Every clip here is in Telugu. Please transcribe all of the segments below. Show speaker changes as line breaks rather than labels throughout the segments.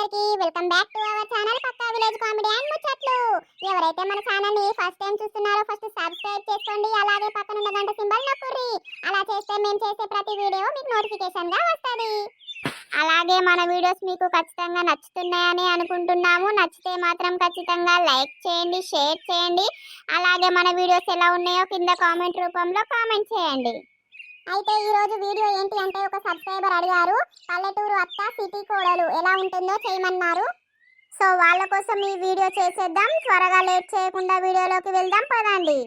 అందరికి welcome back to our channel pakka village comedy and ముచ్చట్లు. ఎవరైతే మన ఛానల్ని ఫస్ట్ టైం చూస్తున్నారో ఫస్ట్ సబ్స్క్రైబ్ చేసుకోండి అలాగే పక్కన ఉన్న గంట సింబల్ నొక్కుర్రి. అలా చేస్తే మేము చేసే ప్రతి వీడియో మీకు నోటిఫికేషన్గా వస్తుంది. అలాగే మన వీడియోస్ మీకు ఖచ్చితంగా నచ్చుతున్నాయని అనుకుంటున్నాము. నచ్చితే మాత్రం ఖచ్చితంగా లైక్ చేయండి షేర్ చేయండి. అలాగే మన వీడియోస్ ఎలా ఉన్నాయో కింద కామెంట్ రూపంలో కామెంట్ చేయండి. అయితే ఈ రోజు వీడియో ఏంటి అంటే ఒక సబ్స్క్రైబర్ అడిగారు పల్లెటూరు అత్త సిటీ కోడలు ఎలా ఉంటుందో చేయమన్నారు. సో వాళ్ళ కోసం ఈ వీడియో చేసేద్దాం. త్వరగా లేట్ చేయకుండా వీడియోలోకి వెళ్దాం పదండి.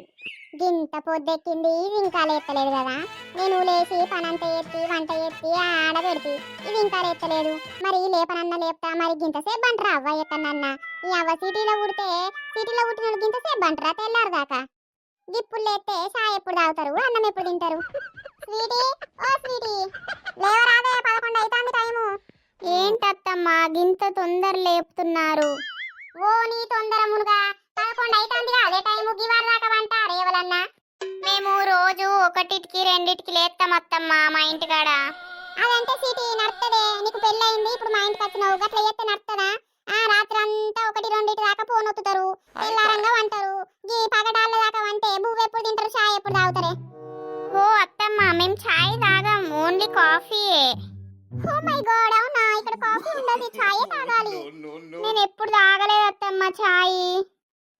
గింత పొద్దెక్కింది ఇవి ఇంకా లేపలేదు కదా. నేను లేచి పనంత ఎత్తి వంట ఎత్తి ఆడ పెడితే ఇది ఇంకా లేపలేదు మరి లేపనన్న లేపుతా మరి గింతసేపు అంటారా? అవ్వ ఎత్తనన్న. ఈ అవ్వ సిటీలో ఉడితే సిటీలో పుట్టిన గింతసేపు అంటారా తెల్లారు దాకా గిప్పులు లేస్తే చాయ్ ఎప్పుడు తాగుతారు? అన్నం ఎప్పుడు తింటారు? స్వీటీ? ఓ స్వీటీ. లేవరాదే పదకొండు అవుతుంది టైము. ఏంటత్తమ్మా గింత తొందర లేపుతున్నారు. ఓ నీ తొందర మునుగా. పదకొండు అవుతుంది అదే టైము గివారు దాకా వంట రేవలన్నా. మేము రోజు ఒకటికి రెండిటికి లేస్తాం అత్తమ్మా మా ఇంటికాడ. అదంటే సిటీ నడుతుంది నీకు పెళ్ళయింది ఇప్పుడు మా ఇంటికి వచ్చినావు. గట్ల చేస్తే నడుతుందా ఆ రాత్రి అంతా ఒకటి రెండింటి దాకా ఫోన్ ఒత్తుతారు. తెల్లారంగా వంటారు. గీ పగడాళ్ళ దాకా వంటే బువ్వ ఎప్పుడు తింటారు చాయ్ ఎప్పుడు తాగుతారే? ఓ అత్తమ్మ మేము చాయ్ తాగాం. ఓన్లీ కాఫీయే. ఓ మై గాడ్ అవునా? ఇక్కడ కాఫీ ఉండదు చాయే తాగాలి. నేను ఎప్పుడు తాగలేదు అత్తమ్మ చాయ్.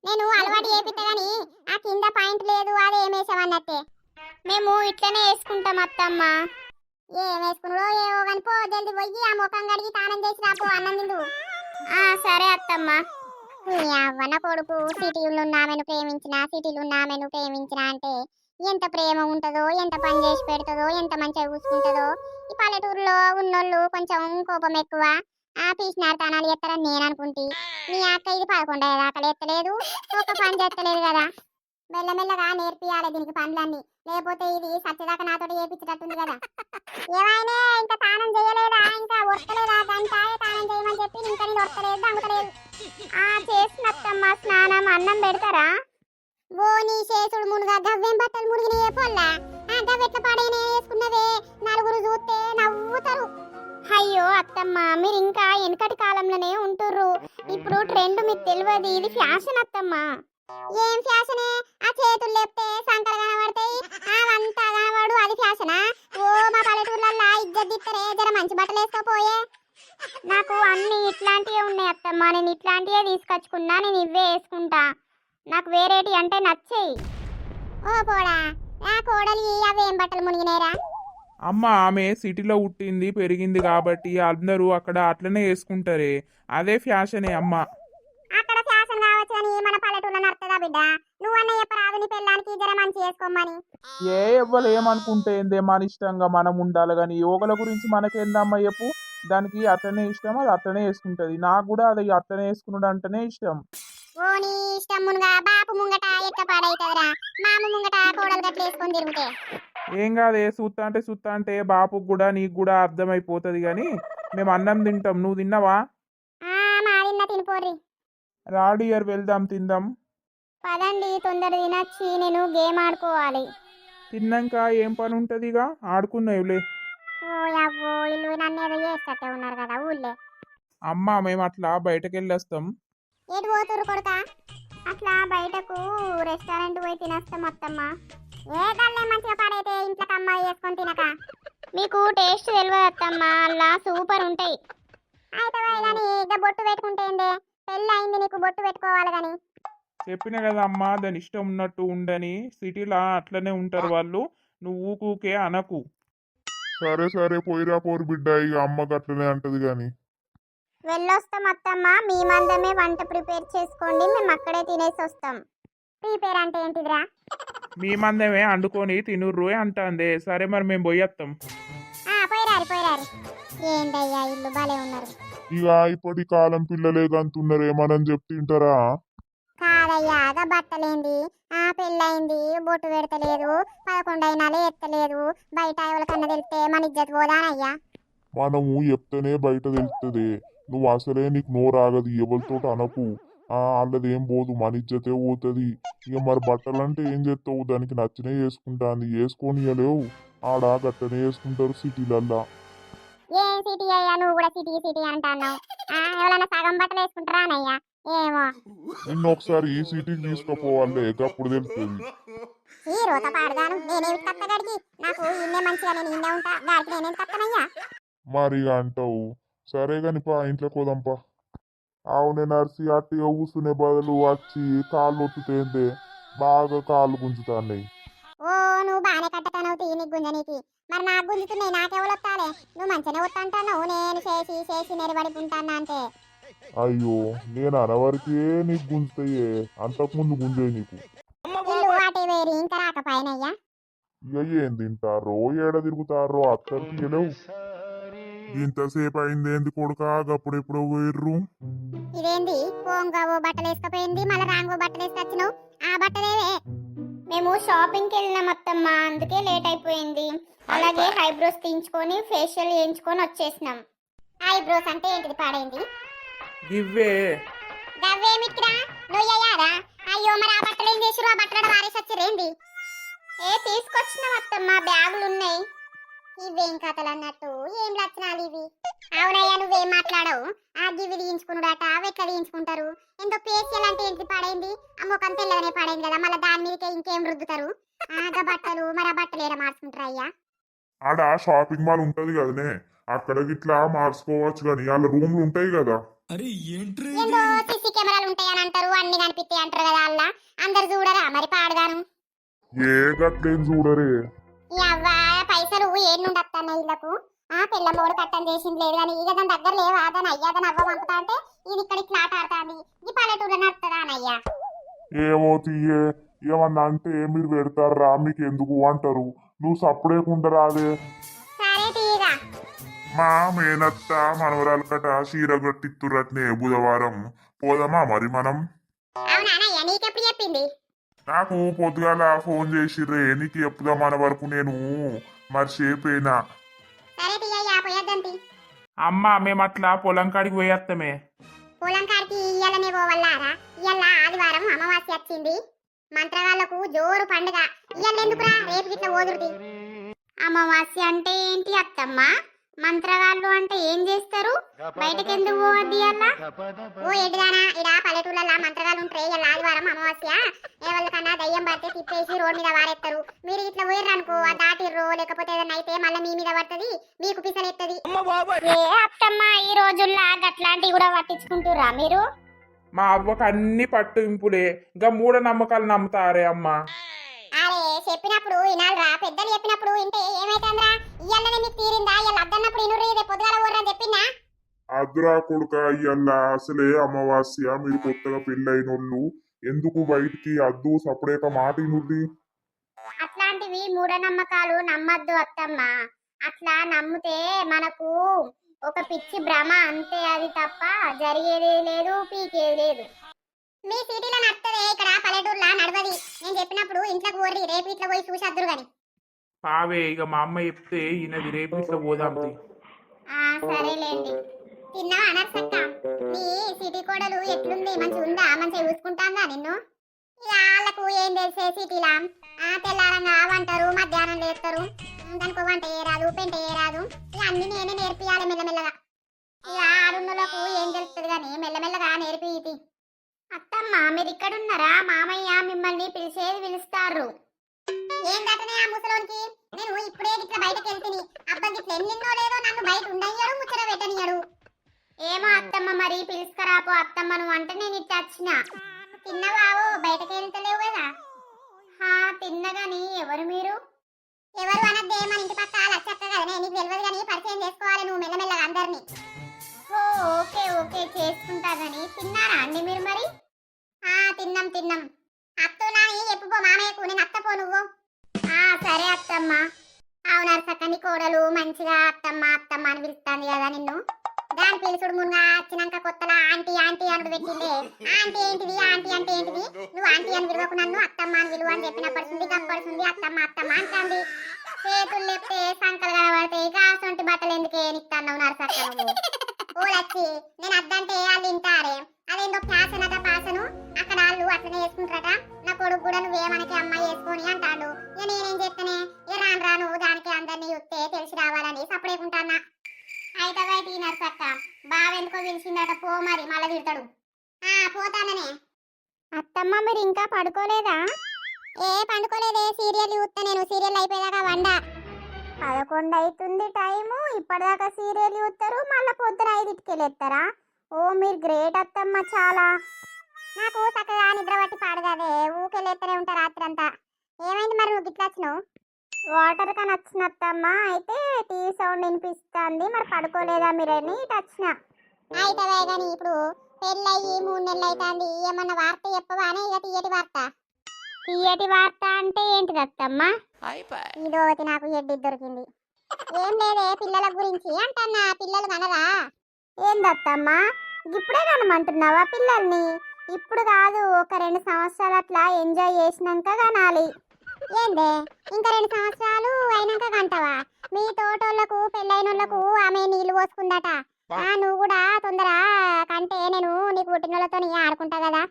నేను అలవాటు చేపిస్తా గాని ఆ కింద పాయింట్ లేదు అది ఏమేసామన్నట్టే మేము ఇట్లనే వేసుకుంటాం అత్తమ్మ. ఏం వేసుకున్నాడో ఏవో కానీ పో జల్ది పోయి ఆ ముఖం కడిగి తానం చేసి రాపో అన్నం తిందు ఆ సరే అత్తమ్మ. నీ అవ్వన కొడుకు సిటీలో ఉన్న ఆమెను ప్రేమించిన సిటీలో ఉన్న ఆమెను ప్రేమించిన అంటే ఎంత ప్రేమ ఉంటుందో ఎంత పని చేసి పెడుతుందో ఎంత మంచిగా చూసుకుంటుందో. ఈ పల్లెటూరులో ఉన్నోళ్ళు కొంచెం కోపం ఎక్కువ. ఆ పీసినార్థానాలు ఎత్తారని నేను అనుకుంటే. మీ అక్క ఇది పదకొండు దాకా ఎత్తలేదు. ఒక పని చేస్తలేదు కదా. మెల్లమెల్లగా నేర్పియాలి దీనికి పనులన్నీ. లేకపోతే ఇది సత్యదాకా నాతో చేపించేటట్టుంది కదా. ఏమైనా ఇంకా తానం చేయలేదా? ఇంకా వస్తలేదా గంట తానం చేయమని చెప్పి ఇంకా నేను వస్తలేదు దంగుతలేదు. ఆ చేసినత్తమ్మ స్నానం అన్నం పెడతారా? ఓ నీ శేషుడు మునుగా గవ్వెం బట్టలు మునిగిన పొల్లా? ఆ గవ్వెట్ల పాడైన వేసుకున్నవే? నలుగురు చూస్తే నవ్వుతారు. అయ్యో అత్తమ్మ మీరు ఇంకా వెనకటి కాలంలోనే ఉంటుర్రు. ఇప్పుడు ట్రెండ్ మీకు తెలియదు ఇది ఫ్యాషన్ అత్తమ్మ. ఏం ఫ్యాషనే? ఆ చేతులు లేపితే సంకలు కనబడతాయి అవంతా కనబడు అది ఫ్యాషనా? ఓ మా పల్లెటూర్లల్లా ఇజ్జత్ దిత్తరే జర మంచి బట్టలు వేసుకోపోయే. నాకు అన్ని ఇట్లాంటివే ఉన్నాయి అత్తమ్మ నేను ఇట్లాంటివే తీసుకొచ్చుకున్నా నేను ఇవే వేసుకుంటా. నాకు వేరేటి అంటే నచ్చేయి. ఓ పోడా నా కోడలి అవేం బట్టలు మునిగినేరా
అమ్మ ఆమె సిటీలో పుట్టింది పెరిగింది కాబట్టి అందరూ అక్కడ అట్లనే వేసుకుంటారే. అదే ఫ్యాషనే అమ్మ.
అక్కడ ఫ్యాషన్ కావచ్చు అని మన పల్లెటూళ్ళ నడుతుందా బిడ్డ? నువ్వన్న చెప్పరాదు నీ పెళ్ళానికి జర మంచి చేసుకోమని.
ఏ ఎవ్వరు ఏమనుకుంటే ఏందే మన ఇష్టంగా మనం ఉండాలి కానీ యోగల గురించి మనకేందమ్మా చెప్పు? దానికి అట్లనే ఇష్టం అది అట్లనే వేసుకుంటది. నాకు కూడా అది అట్లనే వేసుకున్నాడు అంటేనే ఇష్టం.
ఓ నీ ఇష్టం మునుగా బాపు ముంగట ఎక్క పాడైతుందిరా? మామ ముంగట కోడలు గట్ల వేసుకొని తిరుగుతే.
ఏం కాదే సుత్తా అంటే సుత్తా అంటే బాపుకు కూడా నీకు కూడా అర్థమైపోతుంది కానీ మేము అన్నం తింటాం. నువ్వు తిన్నావా?
ఆ మాదిన్న తినిపోర్రి
రాడు ఇయర్ వెళ్దాం తిందాం.
పదండి తొందర తినచ్చి నేను గేమ్ ఆడుకోవాలి.
తిన్నాక ఏం పని ఉంటుందిగా ఆడుకున్నావులే.
ఓ అవ్వో ఇల్లు నన్ను ఏదో చేస్తట్టే ఉన్నారు కదా ఊళ్ళే.
అమ్మ మేము అట్లా బయటకు వెళ్ళొస్తాం
ఏటు పోతురు కొడుక? అట్లా బయటకు రెస్టారెంట్ పోయి తినేస్తాం అత్తమ్మ ఏ గల్లే మంచిగా పడైతే ఇంట్లోకి అమ్మాయి వేసుకొని తినక? మీకు టేస్ట్ తెలియదు అత్తమ్మ అలా సూపర్ ఉంటాయి. అయితే కానీ ఇక బొట్టు పెట్టుకుంటే ఏందే? పెళ్ళి అయింది నీకు బొట్టు పెట్టుకోవాలి కానీ.
చెప్పిన కదా అమ్మ దాని ఇష్టం ఉన్నట్టు ఉండని సిటీలో అట్లనే ఉంటారు వాళ్ళు. నువ్వు ఊకూకే అనకు.
సరే సరే పోయిరా పోరు బిడ్డ ఇక అమ్మ గట్లనే అంటది గాని
వెళ్ళొస్తాం అత్తమ్మ. మీ మందమే వంట ప్రిపేర్ చేసుకోండి. మేము అక్కడే తినేసి వస్తాం. ప్రిపేర్ అంటే ఏంటిదిరా?
మీ మందమే అండుకొని తినుర్రు అంటాందే. సరే మరి మేము పోయేస్తాం
ఆ, పోయిరారు పోయిరారు ఏందయ్యా ఇల్లు భలే ఉన్నారు.
ఇక ఇప్పటి కాలం పిల్లలే గంతున్నరే మనం చెప్తుంటారా
కాదయ్యా గా బట్టలేంది. ఆ పెళ్ళయింది. బొట్టు పెడతలేదు. పదకొండు అయినాలే ఎత్తలేదు. బయట ఎవరికన్నా తెలిస్తే మన ఇజ్జత్ పోదానయ్యా.
మనము చెప్తేనే బయట తెలుస్తుంది నువ్వు అసలే నీకు నోరాగదు ఎవరితో అనకు. ఆ వాళ్ళది ఏం పోదు మన ఇజ్జతే పోతుంది ఇక మరి బట్టలంటే ఏం చేస్తావు దానికి నచ్చినే వేసుకుంటాంది. వేసుకొని లేవు ఆడ గట్టనే వేసుకుంటారు సిటీలల్లా.
ఏ సిటీ అయ్యా? నువ్వు కూడా సిటీ సిటీ అంటాను ఎవరైనా సగం బట్టలు వేసుకుంటారా ఏమో.
నిన్ను ఒకసారి ఈ సిటీకి తీసుకుపోవాలి అప్పుడు తెలుస్తుంది.
ఈ రోత పాడగాను నేనేమి కత్తగడికి నాకు ఇన్నే మంచిగా నేను ఇన్నే ఉంటా దానికి నేనేం
మరి అంటావు. సరే కాని పా ఇంట్లోకి పోదాంపా అవునే నర్సి అట్టిగా కూర్చునే బదులు వచ్చి కాళ్ళు ఒత్తుతేందే బాగా కాళ్ళు గుంజుతాన్నాయి.
ఓ నువ్వు బాగానే కట్టతానవు తీ నీకు గుంజనీకి మరి నాకు గుంజుతున్నాయి నాకెవరు వస్తాలే? నువ్వు మంచిగానే వస్తాంటావు నేను చేసి చేసి నెరబడి ఉంటానా అంటే.
అయ్యో నేను అనవరకే నీకు గుంజుతాయే అంతకుముందు గుంజే నీకు.
ఇంకా రాకపోయినయ్యా?
ఇక ఏం తింటారో ఏడ తిరుగుతారో అత్తరికి ఇంతసేపు అయింది ఏంది కొడుక? అప్పుడెప్పుడో పోయిర్రు.
ఇదేంది? పోంగావో బట్టలు వేసుకపోయింది మళ్ళీ రాంగో బట్టలు వేసుకొచ్చినావు ఆ బట్టలేవే మేము షాపింగ్కి వెళ్ళినాం అత్తమ్మ అందుకే లేట్ అయిపోయింది. అలాగే హైబ్రోస్ తీయించుకొని ఫేషియల్ చేయించుకొని వచ్చేసినాం. ఐబ్రోస్ అంటే ఏంటిది పాడైంది?
ఇవ్వే
గవ్వేమిట్రా నువ్వయ్యారా అయ్యో మరి ఆ బట్టలు ఏం చేసిరు ఆ బట్టలు వారేసి వచ్చిరేంది? ఏ తీసుకొచ్చినాం అత్తమ్మ బ్యాగులు ఉన్నాయి ఇవేం కథలు అన్నట్టు? ఏం లక్షణాలు ఇవి? అవునయ్యా నువ్వేం మాట్లాడవు? ఆ గివి తీయించుకున్నాడట అవి ఎట్లా తీయించుకుంటారు. ఎంతో ఫేషియల్ అంటే ఏంటి పాడైంది? ముఖం తెల్లగానే పాడైంది కదా మళ్ళీ దాని మీదకే ఇంకేం రుద్దుతారు? ఆగా బట్టలు మరి ఆ బట్టలు ఏడ మార్చుకుంటారు అయ్యా
ఆడ షాపింగ్ మాల్ ఉంటది కదనే అక్కడ గిట్లా మార్చుకోవచ్చు కానీ వాళ్ళ రూమ్లు ఉంటాయి కదా.
అరే ఏంట్రీ
ఏందో సీసీ కెమెరాలు ఉంటాయని అంటారు అన్ని కనిపిస్తాయి అంటారు కదా అల్లా అందరు చూడరా మరి పాడగాను?
ఏ గట్లేం చూడరే.
ఇళ్ళకు ఆ పిల్ల మూడు కట్టం చేసింది లేదు కానీ ఇక దాని దగ్గర లేవా? దాని అయ్యా దాని అవ్వ పంపుతా అంటే ఇది ఇక్కడ ఇట్లా ఆట ఆడుతుంది. ఈ పల్లెటూరు నడుతుందా అయ్యా?
ఏమో తీయే ఏమన్నా అంటే మీరు పెడతారా? మీకు ఎందుకు అంటారు? నువ్వు సప్పుడేకుండా రాదే.
సరే తీయగా
మా మేనత్త మనవరాలు కట చీర గట్టిత్తురట్నే బుధవారం. పోదామా మరి మనం?
అవునానయ్యా నీకెప్పుడు చెప్పింది?
నాకు పొద్దుగాల ఫోన్ చేసిర్రే నీకు చెప్పుదామన్న వరకు నేను మర్చిపోయినా.
సరే తీయ్యా పోయేద్దంతి
అమ్మ మేము అట్లా పొలం కాడికి పోయేస్తామే
పొలం కాడికి ఇయ్యాలనే పోవల్లారా? ఇయ్యాల ఆదివారం అమావాస్య వచ్చింది. మంత్రగాళ్ళకు జోరు పండుగ. ఇయ్యాల ఎందుకురా? రేపు గిట్ల ఓదురుది అమావాస్య అంటే ఏంటి అత్తమ్మ? మంత్రగాళ్ళు అంటే ఏం చేస్తారు? బయటకి ఎందుకు పోవద్ది అలా ఓ ఎడ్డిదానా ఇడా పల్లెటూళ్ళ మంత్రగాళ్ళు ఉంటాయి ఇలా ఆదివారం అమావాస్య. ఎవరికన్నా దయ్యం పడితే తిప్పేసి రోడ్ మీద వారేస్తారు మీరు ఇట్లా పోయిర్రు అనుకో ఆ దాటిర్రో లేకపోతే ఏదైనా అయితే మళ్ళీ మీ మీద పడుతుంది మీకు పిసలెత్తది. ఏ అత్తమ్మ ఈ రోజుల్లో గట్లాంటివి కూడా పట్టించుకుంటురా మీరు?
మా అవ్వకు అన్ని పట్టింపులే ఇంకా మూఢ నమ్మకాలు నమ్ముతారే అమ్మ.
అరే చెప్పినప్పుడు వినాలిరా. పెద్దలు చెప్పినప్పుడు వింటే ఏమైతుందిరా? ఇయ్యాలనే మీకు తీరిందా? ఇయ్యాల అద్దన్నప్పుడు ఇనుర్రి రేపు పొద్దుగాల ఊర్రా చెప్పిందా
అద్రా కొడుక ఇయ్యల్లా అసలే అమావాస్య మీరు కొత్తగా పెళ్ళైనోళ్ళు. ఎందుకు బయటికి అద్దు సపరేక మాట ఇనుర్రి?
అట్లాంటివి మూఢనమ్మకాలు నమ్మద్దు అత్తమ్మ. అట్లా నమ్మితే మనకు ఒక పిచ్చి భ్రమ అంతే అది తప్ప జరిగేది లేదు పీకేది లేదు. మీ సిటీలో నడుతుంది ఇక్కడ పల్లెటూరులా నడవది. నేను చెప్పినప్పుడు ఇంట్లోకి పోర్రి రేపు ఇట్లా పోయి చూసేద్దరు గాని.
పావే ఇక మా అమ్మ చెప్తే ఈయనది రేపు ఇట్లా పోదాం
ఆ సరేలేండి. తిన్నావా నర్సక్క మీ సిటీ కోడలు ఎట్లుంది? మంచిగా ఉందా? మంచిగా చూసుకుంటాందా నిన్ను? ఇక వాళ్ళకు ఏం తెలిసే సిటీలా? ఆ తెల్లారంగా వంటారు మధ్యాహ్నం లేస్తారు దానికి వంట ఏరాదు పెంట ఏరాదు ఇక అన్ని నేనే నేర్పియాలి మెల్లమెల్లగా. ఇక ఆడున్నలకు ఏం తెలుస్తుంది కానీ మెల్లమెల్లగా నేర్పి ఇది అత్తమ్మ మీరు ఇక్కడ ఉన్నారా మామయ్య మిమ్మల్ని పిలిచేది పిలుస్తారు. ఏంటనే ఆ ముసలోనికి? నేను ఇప్పుడే ఇట్లా బయటకు వెళ్ತೀನಿ అబ్బా గిట్ల ఎన్నిన్నో లేదో నన్ను బయట ఉండయ్యాడు ముచ్చట పెట్టనియాడు ఏమో అత్తమ్మ మరి పిలుసుకురాపో అత్తమ్మ నువ్వు అంటే నేను ఇట్లా వచ్చిన తిన్నవావో బయటకు వెళ్తలేవు కదా. హా తిన్నగాని ఎవరు మీరు? ఎవరు అనద్దే మన ఇంటి పక్క ఆంటీ ఏంటిది? ఆంటీ అంటే ఏంటిది? నువ్వు ఆంటీ అని విలువకు నన్ను అత్తమ్మ అని విలువ అని చెప్పినప్పటింది కప్పడుతుంది అత్తమ్మ అత్తమ్మ అంటుంది. చేతులు లేపితే సంకలు కనబడతాయి. కాసొంటి బట్టలు ఎందుకే నిస్తాను నరసక్క నువ్వు? ఓ లచ్చి నేను అద్దంటే వాళ్ళు ఇంటారే అదేందో ఫ్యాషన్ అట ఫ్యాషను? అక్కడ వాళ్ళు అట్లనే వేసుకుంటారట నా కొడుకు కూడా నువ్వేమనకి అమ్మాయి వేసుకొని అంటాడు. ఇక నేనేం చెప్తానే ఇక రాను రాను దానికి అందరినీ చూస్తే తెలిసి రావాలని సపడేకుంటానా అయితే అయితే ఈ నర్సక్క బావెందుకో పిలిచిందట పో మరి మళ్ళీ తిడతాడు. పోతాననే. అత్తమ్మ మీరు ఇంకా పడుకోలేదా? ఏ పండుకోలేదే. సీరియల్ చూస్తా నేను. సీరియల్ అయిపోయేదాకా వండ. పదకొండు అవుతుంది టైము. ఇప్పటిదాకా సీరియల్ చూస్తారు మళ్ళీ పొద్దున ఐదింటికి వెళ్ళేస్తారా ఓ మీరు గ్రేట్ అత్తమ్మ చాలా. నాకు చక్కగా నిద్ర పట్టి పాడగదే. ఊకెళ్ళేస్తూనే ఉంటా రాత్రి అంతా ఏమైంది మరి నువ్వు గిట్లా వచ్చినావు? వాటర్ కని వచ్చినత్తమ్మ అయితే టీవీ సౌండ్ వినిపిస్తుంది. మరి పడుకోలేదా మీరని వచ్చిన. అయితే కానీ ఇప్పుడు పెళ్ళయ్యి మూడు నెలలు అవుతుంది ఏమన్నా వార్త చెప్పవా అని ఇక తీయటి వార్త. తీయటి వార్త అంటే ఏంటిది అత్తమ్మ? ఇదోటి నాకు ఎడ్డి దొరికింది. ఏం లేదే పిల్లల గురించి అంటన్నా పిల్లలు కనరా? ఏందత్తమ్మా ఇప్పుడే కనమంటున్నావా పిల్లల్ని? ఇప్పుడు కాదు ఒక రెండు సంవత్సరాలు అట్లా ఎంజాయ్ చేసినాక కనాలి. ఏందే? ఇంకా రెండు సంవత్సరాలు అయినాక కంటావా? మీ తోటోళ్ళకు పెళ్ళైనోళ్ళకు ఆమె నీళ్ళు పోసుకుందట. ఆ నువ్వు కూడా తొందర అంటే నేను నీకు పుట్టినోళ్ళతో ఆడుకుంటా కదా.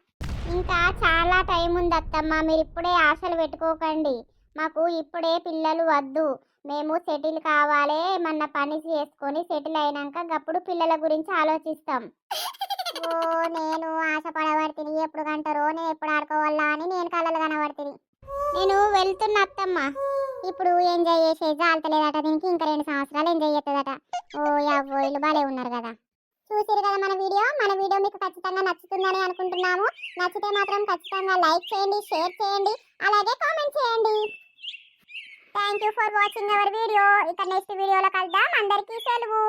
ఇంకా చాలా టైం ఉంది అత్తమ్మ మీరు ఇప్పుడే ఆశలు పెట్టుకోకండి. మాకు ఇప్పుడే పిల్లలు వద్దు. మేము సెటిల్ కావాలి ఏమన్నా పని చేసుకొని సెటిల్ అయినాక గప్పుడు పిల్లల గురించి ఆలోచిస్తాం. ఓ నేను ఆశపడబడుతుంది ఎప్పుడు కంటారో నేను ఎప్పుడు ఆడుకోవాలా అని నేను కలలు కనబడుతుంది నేను వెళ్తున్నా అత్తమ్మ. ఇప్పుడు ఎంజాయ్ చేసే జాలతలేదట దీనికి ఇంకా రెండు సంవత్సరాలు ఎంజాయ్ చేస్తుందట ఓ యాభో వీళ్ళు బాగానే ఉన్నారు కదా. చూసారు కదా మన వీడియో? మన వీడియో మీకు ఖచ్చితంగా నచ్చుతుందని అనుకుంటున్నాము. నచ్చితే మాత్రం ఖచ్చితంగా లైక్ చేయండి షేర్ చేయండి అలాగే కామెంట్ చేయండి. Thank you for watching our video ఇక నెక్స్ట్ వీడియోలో కలుద్దాం. అందరికీ సెలవు.